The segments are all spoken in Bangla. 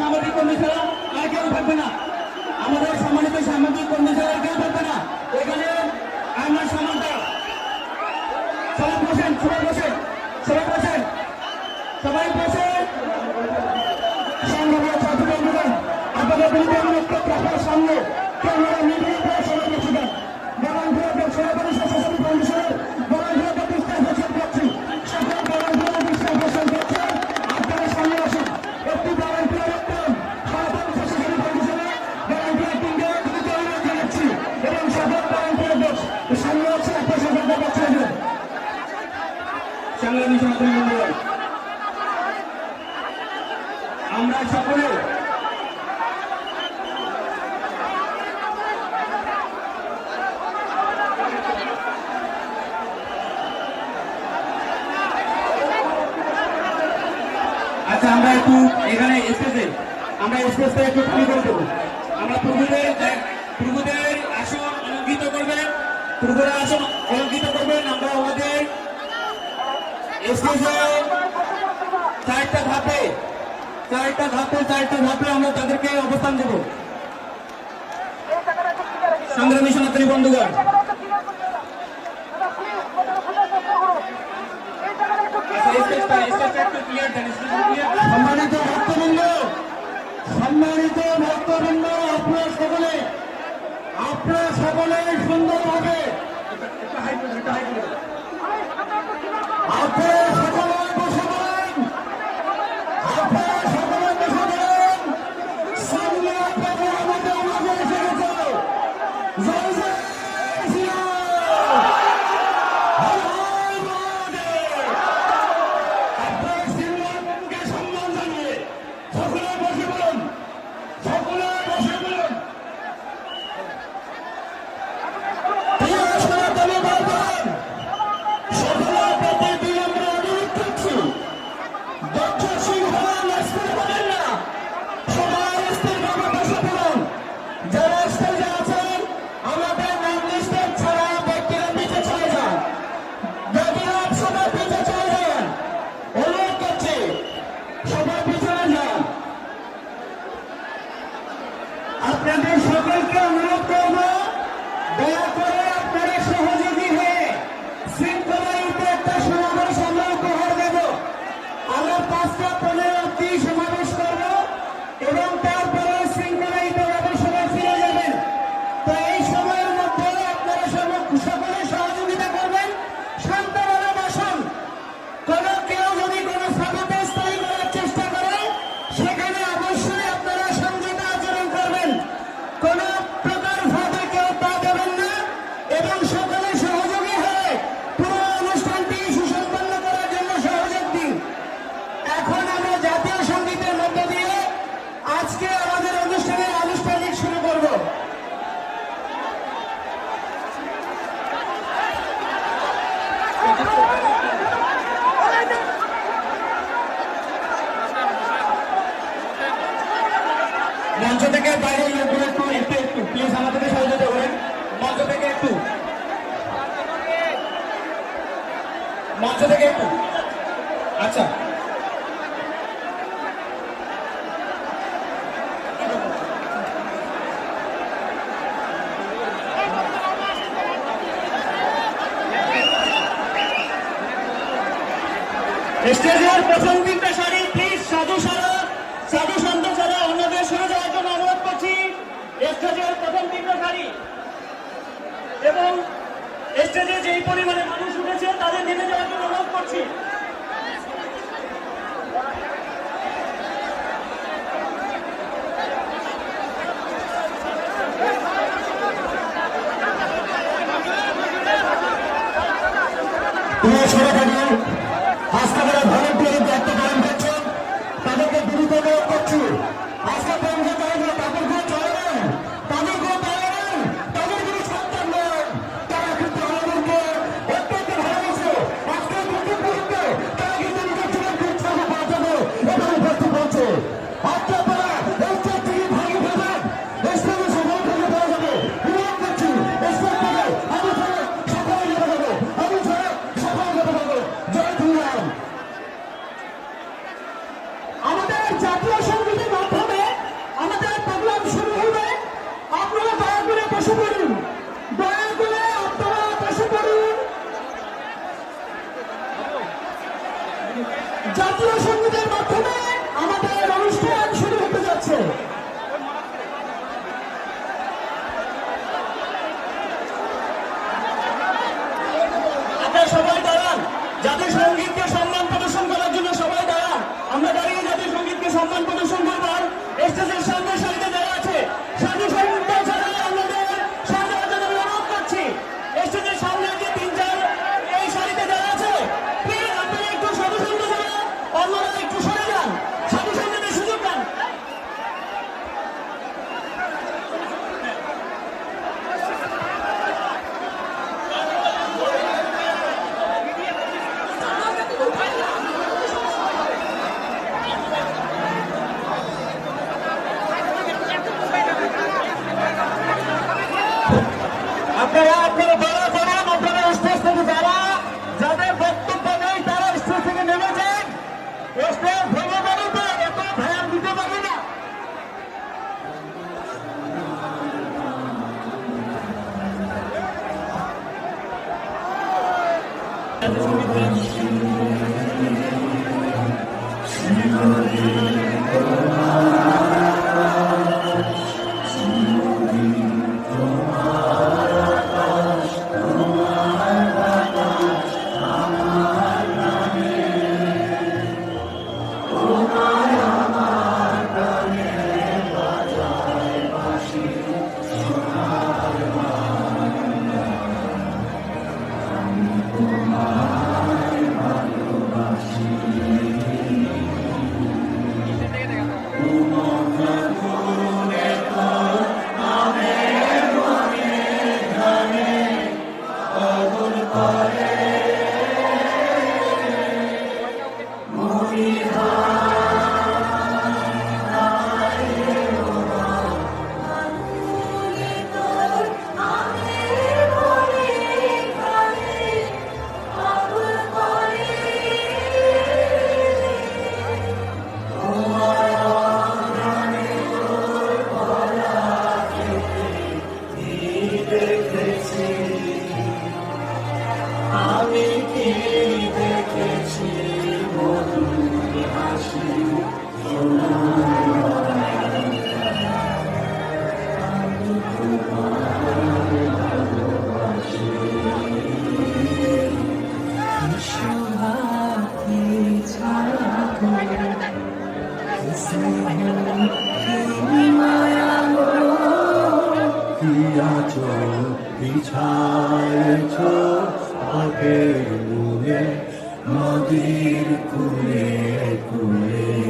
সামাজিক কর্মী ছাড়া আর কেউ থাকবে না। আমাদের সামাজিক সামাজিক কর্মী ছাড়া আর কেউ থাকবে না। সকলে আচ্ছা আমরা একটু এখানে স্পেসে আমরা স্পেসটা একটু খালি করে দেবো। আমরা প্রভুদের প্রভুদের আসন অলঙ্কিত করবেন প্রভুরা আসন অলঙ্কিত করবেন। আমরা আমাদের চারটা ধাপে চারটা ধাপে চারটা ধাপে আমরা তাদেরকে অবস্থান দেব। সংগ্রামী সনাতনী বন্ধুগণ। সম্মানিত ভক্তবৃন্দ সম্মানিত ভক্তবৃন্দ, আপনার সকলে আপনার সকলে সুন্দরভাবে একটা হাই একটা হাই প্রথম তিনটা শাড়ি করছি। প্রথম তিনটা শাড়ি। এবং স্টেজে যেই পরিমাণে মানুষ উঠেছে, তাদের নেমে যাওয়ার জন্য অনুরোধ করছি। সম্মান প্রদর্শন And it's going to be done. বিছায়েছ আগের মুহে নদীর কুলে কুলে।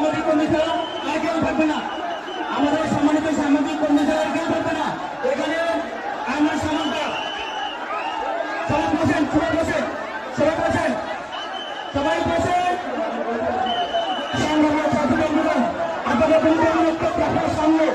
সামাজিক কর্মীরা আর থাকবে না। আমাদের সম্মানিত সামাজিক কর্মীরা আর কেউ থাকবে না। এখানে আমার সমানটা সবাই বসেন সবাই বসেন সবাই বসেন। সবাই বসে। সংগ্রামের ছাত্র আপনাদের সামনে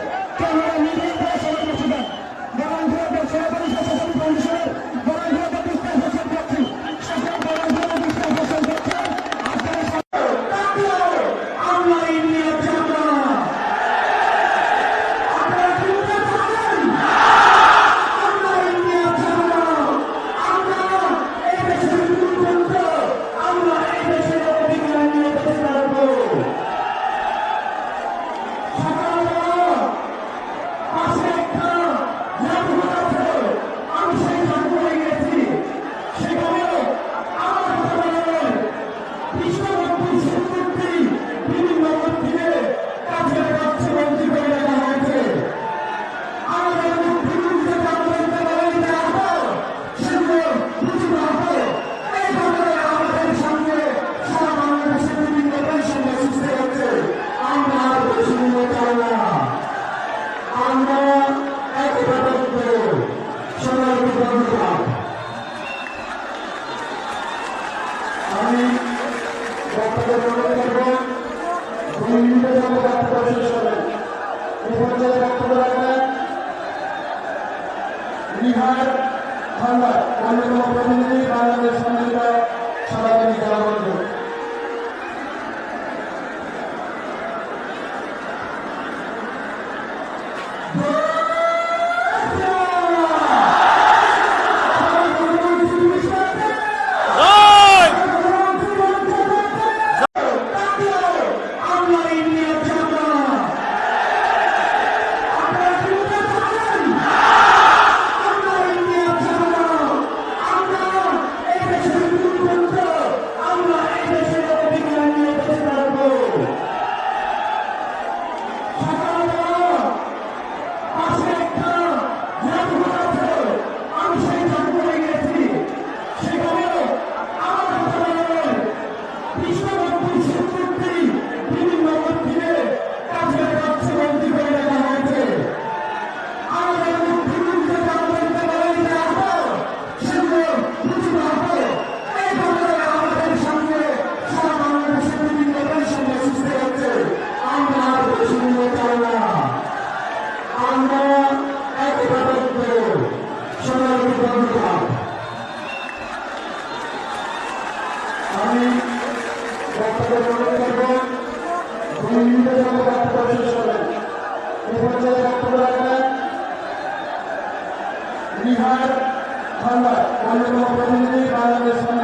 আমরা बांग्लादेश